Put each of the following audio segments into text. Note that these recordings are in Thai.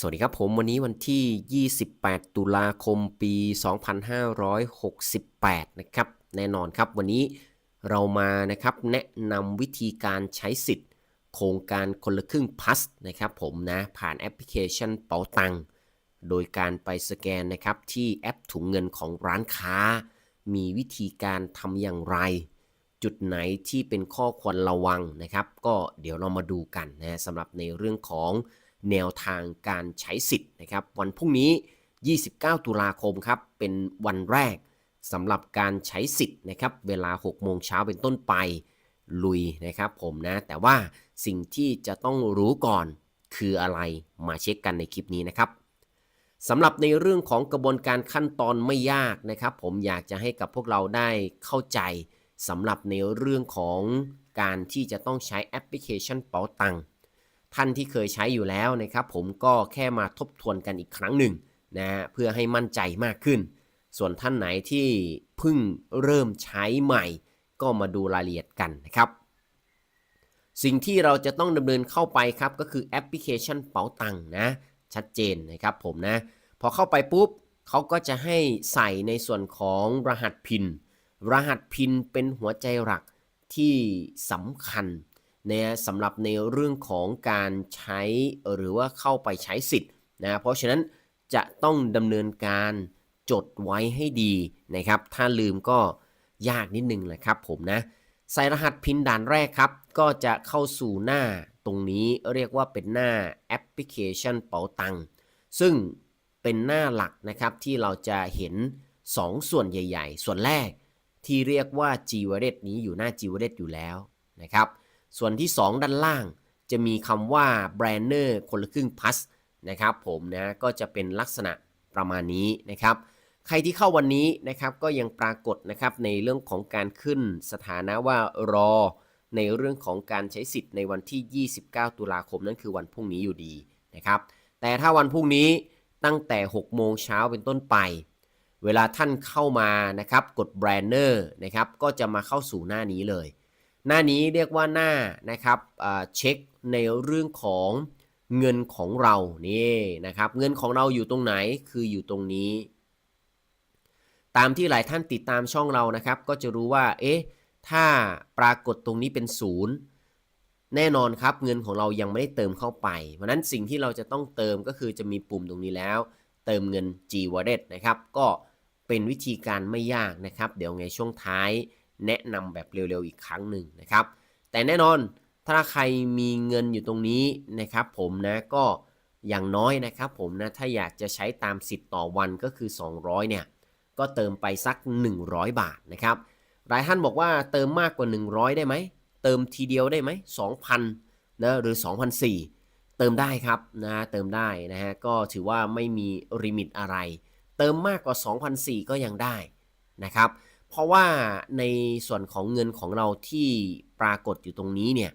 สวัสดีครับผมวันนี้วันที่ 28 ตุลาคมปี 2568 นะครับ แน่นอนครับวันนี้เรามานะครับแนะนำวิธีการใช้สิทธิ์ โครงการคนละครึ่งพัสนะครับผมนะผ่านแอปพลิเคชันเป๋าตัง โดยการไปสแกนนะครับที่แอปถุงเงินของร้านค้า มีวิธีการทำอย่างไร จุดไหนที่เป็นข้อควรระวังนะครับ ก็เดี๋ยวเรามาดูกันนะสำหรับในเรื่องของ แนวทางการใช้สิทธิ์นะครับ วันพรุ่งนี้ 29 ตุลาคมครับ เป็นวันแรกสำหรับการใช้สิทธิ์นะครับ เวลา 6 โมงเช้าเป็นต้นไปลุยนะครับผมนะ แต่ว่าสิ่งที่จะต้องรู้ก่อนคืออะไรมาเช็คกันในคลิปนี้นะครับสำหรับในเรื่องของกระบวนการขั้นตอนไม่ยากนะครับ ผมอยากจะให้กับพวกเราได้เข้าใจสำหรับในเรื่องของการที่จะต้องใช้แอปพลิเคชันเป๋าตัง ท่านที่เคยใช้อยู่แล้วนะครับ ผมก็แค่มาทบทวนกันอีกครั้งหนึ่งนะเพื่อให้มั่นใจมากขึ้น ส่วนท่านไหนที่เพิ่งเริ่มใช้ใหม่ ก็มาดูรายละเอียดกันนะครับ สิ่งที่เราจะต้องดำเนินเข้าไปครับก็คือแอปพลิเคชันเป๋าตังนะชัดเจนนะครับผมนะพอเข้าไปปุ๊บเขาก็จะให้ใส่ในส่วนของรหัสพิน รหัสพินเป็นหัวใจหลักที่สำคัญ นะสำหรับในเรื่องของการใช้หรือว่าเข้าไปใช้สิทธิ์นะเพราะฉะนั้นจะต้องดำเนินการจดไว้ให้ดีนะครับ ถ้าลืมก็ยากนิดนึงแหละครับผมนะใส่รหัสพินด่านแรกครับ ก็จะเข้าสู่หน้าตรงนี้เรียกว่าเป็นหน้าแอปพลิเคชันเป๋าตังค์ซึ่งเป็นหน้าหลักนะครับที่เราจะเห็น 2 ส่วนใหญ่ ๆ ส่วนแรกที่เรียกว่า g w a l l e t นี้อยู่หน้า g w a l l e t อยู่แล้วนะครับ ส่วนที่ 2 ด้านล่างจะมีคำว่า b r a n d e r คนละครึ่ง plus นะครับผมนะก็จะเป็นลักษณะประมาณนี้นะครับ ใครที่เข้าวันนี้นะครับก็ยังปรากฏนะครับในเรื่องของการขึ้นสถานะว่ารอ ในเรื่องของการใช้สิทธิ์ในวันที่ 29 ตุลาคมนั่นคือวันพรุ่งนี้อยู่ดีนะครับ แต่ถ้าวันพรุ่งนี้ตั้งแต่ 6 โมงเช้าเป็นต้นไป เวลาท่านเข้ามานะครับกดแบรนเนอร์นะครับก็จะมาเข้าสู่หน้านี้เลย หน้านี้เรียกว่าหน้านะครับเช็คในเรื่องของเงินของเรานี่นะครับเงินของเราอยู่ตรงไหนคืออยู่ตรงนี้ ตามที่หลายท่านติดตามช่องเรานะครับ ก็จะรู้ว่าเอ๊ะถ้าปรากฏตรงนี้เป็นศูนย์แน่นอนครับเงินของเรายังไม่ได้เติมเข้าไป เพราะนั้นสิ่งที่เราจะต้องเติมก็คือจะมีปุ่มตรงนี้แล้ว เติมเงิน G Wallet นะครับ ก็เป็นวิธีการไม่ยากนะครับ เดี๋ยวไงช่วงท้าย แนะนำแบบเร็วๆอีกครั้งหนึ่งนะครับ แต่แน่นอนถ้าใครมีเงินอยู่ตรงนี้นะครับ ผมนะก็อย่างน้อยนะครับผมนะถ้าอยากจะใช้ตามสิทธิ์ต่อวันก็คือ 200เนี่ยก็เติมไปสัก 100 บาทนะครับหลายท่านบอกว่าเติมมากกว่า 100 ได้ไหมเติมทีเดียวได้ไหม2,000นะหรือ2,004เติมได้ครับนะเติมได้นะฮะก็ถือว่าไม่มีริมิตอะไร เติมมากกว่า2,004ก็ยังได้นะครับ เพราะว่าในส่วนของเงินของเราที่ปรากฏอยู่ตรงนี้เนี่ย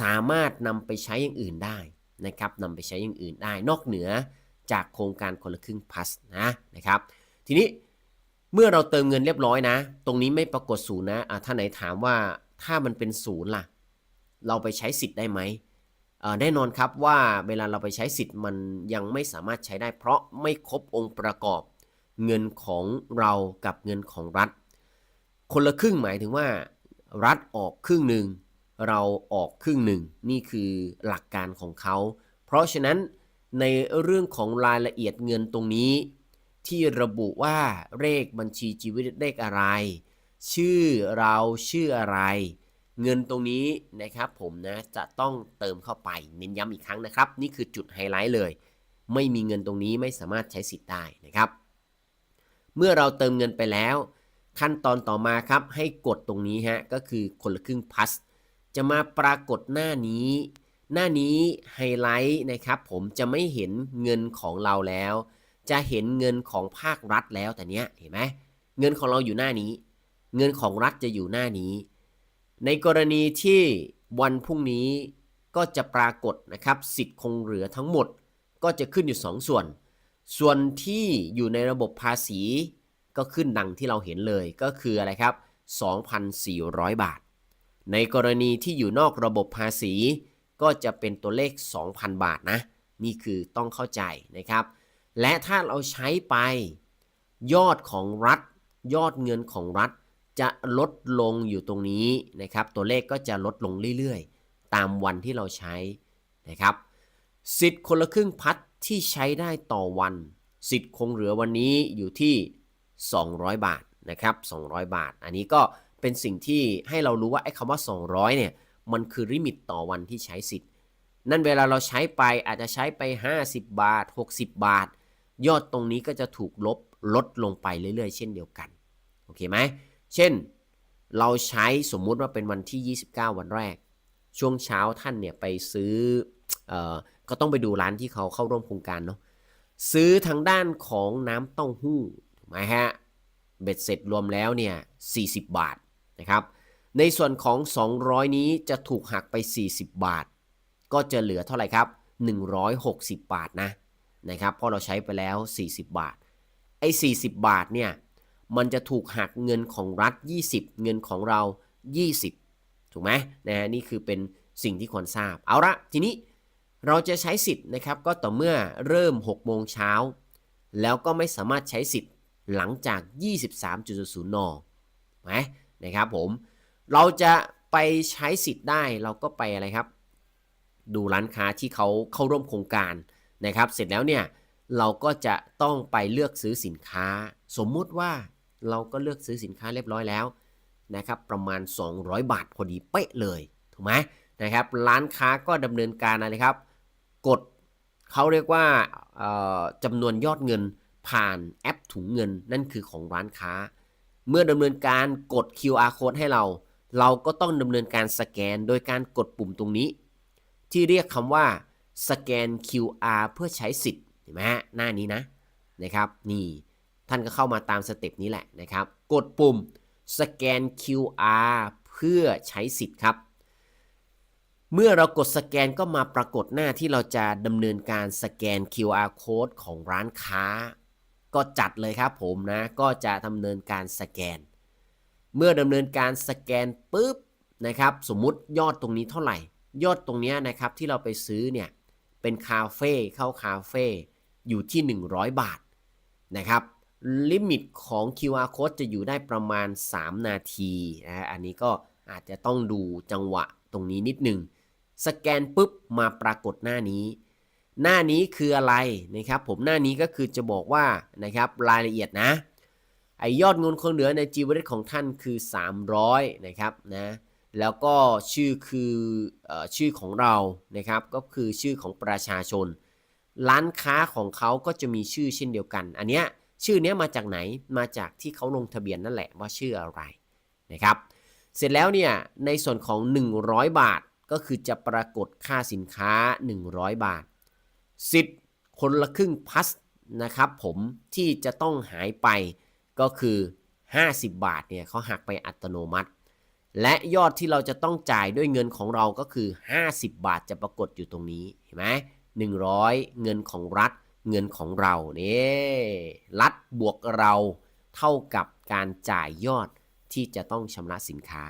สามารถนำไปใช้อย่างอื่นได้นะครับนำไปใช้อย่างอื่นได้ นอกเหนือจากโครงการคนละครึ่งพัสนะนะครับ ทีนี้เมื่อเราเติมเงินเรียบร้อยนะ ตรงนี้ไม่ปรากฏศูนย์นะะท่าไหนถามว่าถ้ามันเป็นศูนย์ล่ะ เราไปใช้สิทธิ์ได้ไหมแน่นอนครับว่าเวลาเราไปใช้สิทธิ์มันยังไม่สามารถใช้ได้ เพราะไม่ครบองค์ประกอบ เงินของเรากับเงินของรัฐ คนละครึ่งหมายถึงว่า รัฐออกครึ่งหนึ่งเราออกครึ่งหนึ่งนี่คือหลักการของเขา เพราะฉะนั้นในเรื่องของรายละเอียดเงินตรงนี้ ที่ระบุว่าเลขบัญชีชีวิตเลขอะไร ชื่อเราชื่ออะไร เงินตรงนี้นะครับผมนะจะต้องเติมเข้าไปเน้นย้ำอีกครั้งนะครับ นี่คือจุดไฮไลท์เลย ไม่มีเงินตรงนี้ไม่สามารถใช้สิทธิ์ได้นะครับ เมื่อเราเติมเงินไปแล้ว ขั้นตอนต่อมาครับให้กดตรงนี้ฮะก็คือคนละครึ่งพัสจะมาปรากฏหน้านี้ หน้านี้ไฮไลท์นะครับผมจะไม่เห็นเงินของเราแล้ว จะเห็นเงินของภาครัฐแล้วแต่เนี้ยเห็นไหมเงินของเราอยู่หน้านี้ เงินของรัฐจะอยู่หน้านี้ ในกรณีที่วันพรุ่งนี้ก็จะปรากฏนะครับสิทธิ์คงเหลือทั้งหมด ก็จะขึ้นอยู่ 2ส่วน ส่วนที่อยู่ในระบบภาษีก็ขึ้นดังที่เราเห็นเลยก็คืออะไรครับ 2,400 บาท ในกรณีที่อยู่นอกระบบภาษี ก็จะเป็นตัวเลข 2,000 บาทนะ นี่คือต้องเข้าใจนะครับ และถ้าเราใช้ไป ยอดของรัฐ ยอดเงินของรัฐจะลดลงอยู่ตรงนี้นะครับ ตัวเลขก็จะลดลงเรื่อยๆ ตามวันที่เราใช้นะครับ สิทธิ์คนละครึ่งพัด ที่ใช้ได้ต่อวัน สิทธิ์คงเหลือวันนี้อยู่ที่ 200 บาทนะครับ 200 บาท อันนี้ก็เป็นสิ่งที่ให้เรารู้ว่าไอ้คำว่า 200 เนี่ย มันคือลิมิตต่อวันที่ใช้สิทธิ์ นั่นเวลาเราใช้ไปอาจจะใช้ไป 50 บาท 60 บาท ยอดตรงนี้ก็จะถูกลบลดลงไปเรื่อยๆ เช่นเดียวกัน โอเคไหม เช่น เราใช้สมมุติว่าเป็นวันที่ 29 วันแรก ช่วงเช้าท่านเนี่ยไปซื้ออ ก็ต้องไปดูร้านที่เขาเข้าร่วมโครงการเนาะซื้อทางด้านของน้ำเต้าหู้ถูกไหมฮะเบ็ดเสร็จรวมแล้วเนี่ย 40 บาทนะครับ ในส่วนของ 200 นี้จะถูกหักไป 40 บาท ก็จะเหลือเท่าไหร่ครับ 160 บาทนะนะครับเพราะเราใช้ไปแล้ว 40 บาท ไอ้40 บาทเนี่ย มันจะถูกหักเงินของรัฐ 20 เงินของเรา 20 ถูกไหมนะฮะนี่คือเป็นสิ่งที่ควรทราบ เอาละทีนี้ เราจะใช้สิทธิ์นะครับก็ต่อเมื่อเริ่ม 6 โมงเช้า แล้วก็ไม่สามารถใช้สิทธิ์หลังจาก 23.00นไหมนะครับผม เราจะไปใช้สิทธิ์ได้เราก็ไปอะไรครับ ดูร้านค้าที่เขาเข้าร่วมโครงการนะครับ เสร็จแล้วเนี่ยเราก็จะต้องไปเลือกซื้อสินค้า สมมุติว่าเราก็เลือกซื้อสินค้าเรียบร้อยแล้วนะครับประมาณ 200 บาทพอดีเป๊ะเลยถูกไหมนะครับร้านค้าก็ดำเนินการอะไรครับ กดเขาเรียกว่าจำนวนยอดเงินผ่านแอปถุงเงินนั่นคือของร้านค้า เมื่อดำเนินการกด QR code ให้เรา เราก็ต้องดำเนินการสแกนโดยการกดปุ่มตรงนี้ ที่เรียกคำว่าสแกน QR เพื่อใช้สิทธิ์เห็นไหมฮะหน้านี้นะนะครับนี่ท่านก็เข้ามาตามสเต็ปนี้แหละนะครับ กดปุ่มสแกน QR เพื่อใช้สิทธิ์ครับ เมื่อเรากดสแกนก็มาปรากฏหน้าที่เราจะดำเนินการสแกน QR code ของร้านค้า ก็จัดเลยครับผมนะ ก็จะดำเนินการสแกน เมื่อดำเนินการสแกนปุ๊บนะครับ สมมุติยอดตรงนี้เท่าไหร่ ยอดตรงนี้นะครับที่เราไปซื้อเนี่ยเป็นคาเฟ่เข้าคาเฟ่อยู่ที่ 100 บาทนะครับลิมิตของ QR code จะอยู่ได้ประมาณ 3 นาทีนะอันนี้ก็อาจจะต้องดูจังหวะตรงนี้นิดหนึ่ง สแกนปุ๊บมาปรากฏหน้านี้ หน้านี้คืออะไรนะครับ ผมหน้านี้ก็คือจะบอกว่านะครับรายละเอียดนะ ไอยอดเงินคงเหลือในจีวรของท่านคือ 300 นะครับนะแล้วก็ชื่อคือเออชื่อของเรานะครับ ก็คือชื่อของประชาชน ร้านค้าของเขาก็จะมีชื่อเช่นเดียวกัน อันเนี้ยชื่อเนี้ยมาจากไหนมาจากที่เขาลงทะเบียนนั่นแหละว่าชื่ออะไรนะครับ เสร็จแล้วเนี่ยในส่วนของ 100 บาท ก็คือจะปรากฏค่าสินค้า 100 บาทสิทธิ์คนละครึ่งพัสนะครับผมที่จะต้องหายไปก็คือ 50 บาทเนี่ยเขาหักไปอัตโนมัติ และยอดที่เราจะต้องจ่ายด้วยเงินของเราก็คือ 50 บาทจะปรากฏอยู่ตรงนี้เห็นไหม100 เงินของรัฐเงินของเราเนี่ยรัฐบวกเราเท่ากับการจ่ายยอดที่จะต้องชำระสินค้า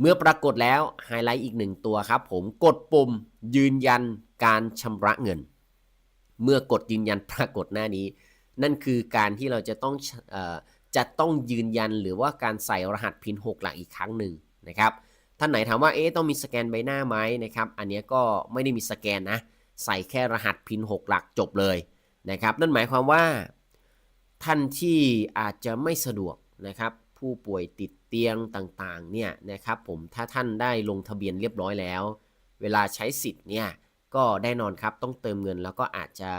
เมื่อปรากฏแล้วไฮไลท์อีกหนึ่งตัวครับผมกดปุ่มยืนยันการชำระเงิน เมื่อกดยืนยันปรากฏหน้านี้ นั่นคือการที่เราจะต้องอจะต้องยืนยันหรือว่าการใส่รหัสพิน6หลักอีกครั้งหนึ่งนะครับท่านไหนถามว่าเอ๊ะต้องมีสแกนใบหน้าไหมนะครับ อันนี้ก็ไม่ได้มีสแกนนะ ใส่แค่รหัสพิน6หลักจบเลยนะครับ นั่นหมายความว่าท่านที่อาจจะไม่สะดวกนะครับ ผู้ป่วยติด เตียงต่างๆเนี่ยนะครับผมถ้าท่านได้ลงทะเบียนเรียบร้อยแล้ว เวลาใช้สิทธิ์เนี่ยก็แน่นอนครับต้องเติมเงินแล้วก็อาจจะ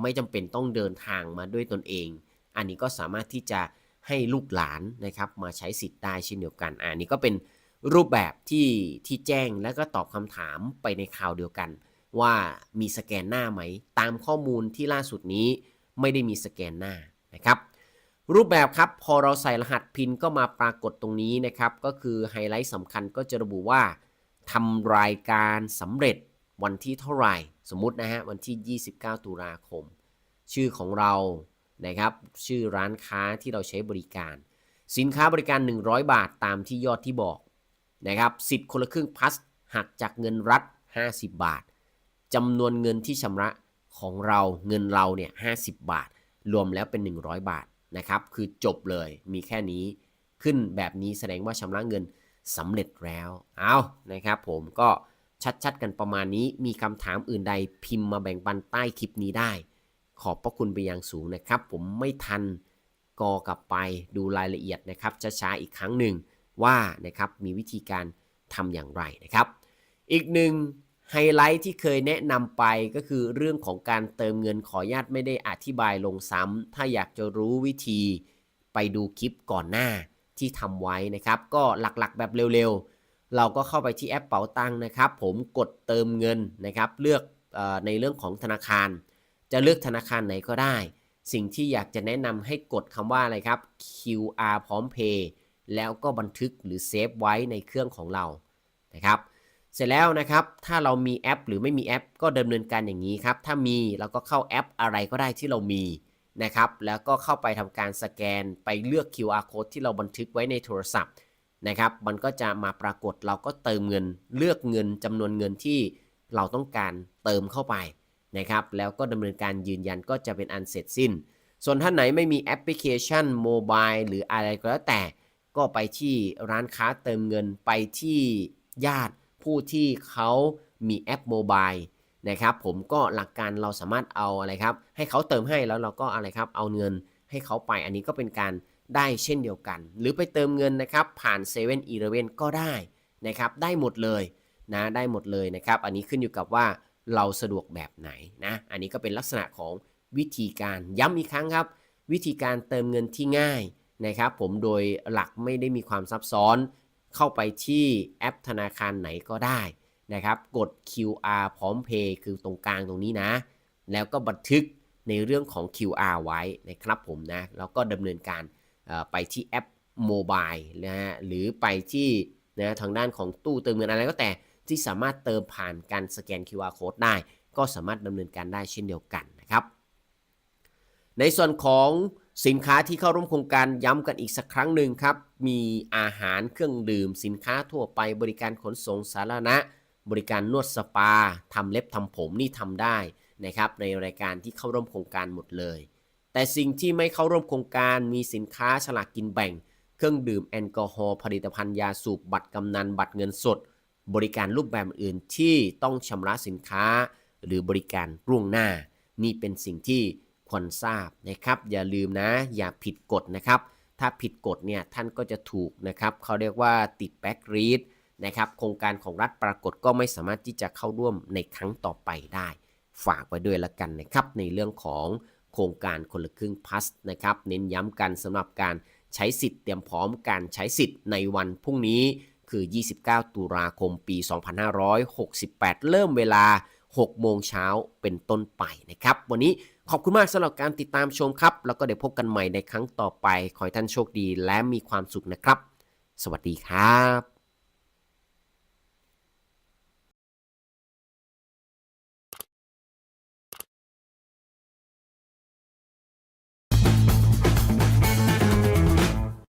ไม่จำเป็นต้องเดินทางมาด้วยตนเอง อันนี้ก็สามารถที่จะให้ลูกหลานนะครับมาใช้สิทธิ์ได้เช่นเดียวกันอันนี้ก็เป็นรูปแบบที่ที่แจ้งแล้วก็ตอบคำถามไปในคราวเดียวกัน ว่ามีสแกนหน้าไหม ตามข้อมูลที่ล่าสุดนี้ไม่ได้มีสแกนหน้านะครับ รูปแบบครับพอเราใส่รหัสพินก็มาปรากฏตรงนี้นะครับ ก็คือไฮไลท์สำคัญก็จะระบุว่าทำรายการสำเร็จวันที่เท่าไหร่ สมมตินะฮะวันที่ 29 ตุลาคม ชื่อของเรานะครับ ชื่อร้านค้าที่เราใช้บริการ สินค้าบริการ 100 บาทตามที่ยอดที่บอกนะครับสิทธิ์คนละครึ่งพัสหักจากเงินรัฐ 50 บาทจำนวนเงินที่ชำระของเราเงินเราเนี่ย50 บาท รวมแล้วเป็น 100 บาท นะครับคือจบเลยมีแค่นี้ขึ้นแบบนี้แสดงว่าชำระเงินสำเร็จแล้วเอานะครับผมก็ชัดๆ กันประมาณนี้มีคำถามอื่นใดพิมพ์มาแบ่งปันใต้คลิปนี้ได้ ขอบพระคุณไปอย่างสูงนะครับ ผมไม่ทันกอกลับไปดูรายละเอียดนะครับช้าๆอีกครั้งหนึ่งว่านะครับมีวิธีการทำอย่างไรนะครับ อีกหนึ่ง ไฮไลท์ที่เคยแนะนำไปก็คือเรื่องของการเติมเงินขออนุญาตไม่ได้อธิบายลงซ้ำถ้าอยากจะรู้วิธีไปดูคลิปก่อนหน้าที่ทำไว้นะครับ ก็หลักๆแบบเร็วๆ เราก็เข้าไปที่แอปเป๋าตังค์นะครับ ผมกดเติมเงินนะครับ เลือกอในเรื่องของธนาคาร จะเลือกธนาคารไหนก็ได้ สิ่งที่อยากจะแนะนำให้กดคำว่าอะไรครับ QR พร้อมเพย์แล้วก็บันทึกหรือเซฟไว้ในเครื่องของเรานะครับ เสร็จแล้วนะครับ ถ้าเรามีแอป หรือไม่มีแอป ก็ดำเนินการอย่างนี้ครับ ถ้ามีเราก็เข้าแอปอะไรก็ได้ที่เรามีนะครับ แล้วก็เข้าไปทำการสแกนไปเลือก QR code ที่เราบันทึกไว้ในโทรศัพท์นะครับ มันก็จะมาปรากฏเราก็เติมเงินเลือกเงินจำนวนเงินที่เราต้องการเติมเข้าไปนะครับ แล้วก็ดำเนินการยืนยันก็จะเป็นอันเสร็จสิ้น ส่วนท่านไหนไม่มีแอปพลิเคชันโมบายหรืออะไรก็แล้วแต่ ก็ไปที่ร้านค้าเติมเงินไปที่ญาติ ผู้ที่เขามีแอปโมบายนะครับผมก็หลักการเราสามารถเอาอะไรครับ ให้เขาเติมให้แล้วเราก็อะไรครับเอาเงินให้เขาไปอันนี้ก็เป็นการได้เช่นเดียวกัน หรือไปเติมเงินนะครับ ผ่าน7 e เ e ่ e อก็ได้นะครับ ได้หมดเลยนะได้หมดเลยนะครับ อันนี้ขึ้นอยู่กับว่าเราสะดวกแบบไหนนะอันนี้ก็เป็นลักษณะของวิธีการย้ำอีกครั้งครับ วิธีการเติมเงินที่ง่ายนะครับ ผมโดยหลักไม่ได้มีความซับซ้อน เข้าไปที่แอปธนาคารไหนก็ได้นะครับ กด QR พร้อมเพย์คือตรงกลางตรงนี้นะ แล้วก็บันทึกในเรื่องของ QR ไว้นะครับผมนะ แล้วก็ดำเนินการไปที่แอปโมบายนะฮะ หรือไปที่นะทางด้านของตู้เติมเงินอะไรก็แต่ที่สามารถเติมผ่านการสแกน QR code ได้ ก็สามารถดำเนินการได้เช่นเดียวกันนะครับ ในส่วนของ สินค้าที่เข้าร่วมโครงการย้ำกันอีกสักครั้งหนึ่งครับ มีอาหารเครื่องดื่ม สินค้าทั่วไปบริการขนส่งสาธารณะ บริการนวดสปาทำเล็บทำผมนี่ทำได้นะครับในรายการที่เข้าร่วมโครงการหมดเลย แต่สิ่งที่ไม่เข้าร่วมโครงการมีสินค้าฉลากกินแบ่ง เครื่องดื่มแอลกอฮอล์ผลิตภัณฑ์ยาสูบบัตรกำนันบัตรเงินสด บริการรูปแบบอื่นที่ต้องชำระสินค้า หรือบริการล่วงหน้า นี่เป็นสิ่งที่ ควรทราบนะครับ อย่าลืมนะ อย่าผิดกฎนะครับ ถ้าผิดกฎเนี่ยท่านก็จะถูกนะครับเขาเรียกว่าติดแบ็กรีดนะครับโครงการของรัฐปรากฏก็ไม่สามารถที่จะเข้าร่วมในครั้งต่อไปได้ ฝากไว้ด้วยละกันนะครับ ในเรื่องของโครงการคนละครึ่งพัสนะครับ เน้นย้ำกันสำหรับการใช้สิทธิ์เตรียมพร้อมการใช้สิทธิ์ในวันพรุ่งนี้คือ 29 ตุลาคม ปี 2568 เริ่มเวลา 6 โมงเช้าเป็นต้นไปนะครับ วันนี้ ขอบคุณมากสำหรับการติดตามชมครับ แล้วก็เดี๋ยวพบกันใหม่ในครั้งต่อไป ขอให้ท่านโชคดีและมีความสุขนะครับ สวัสดีครับ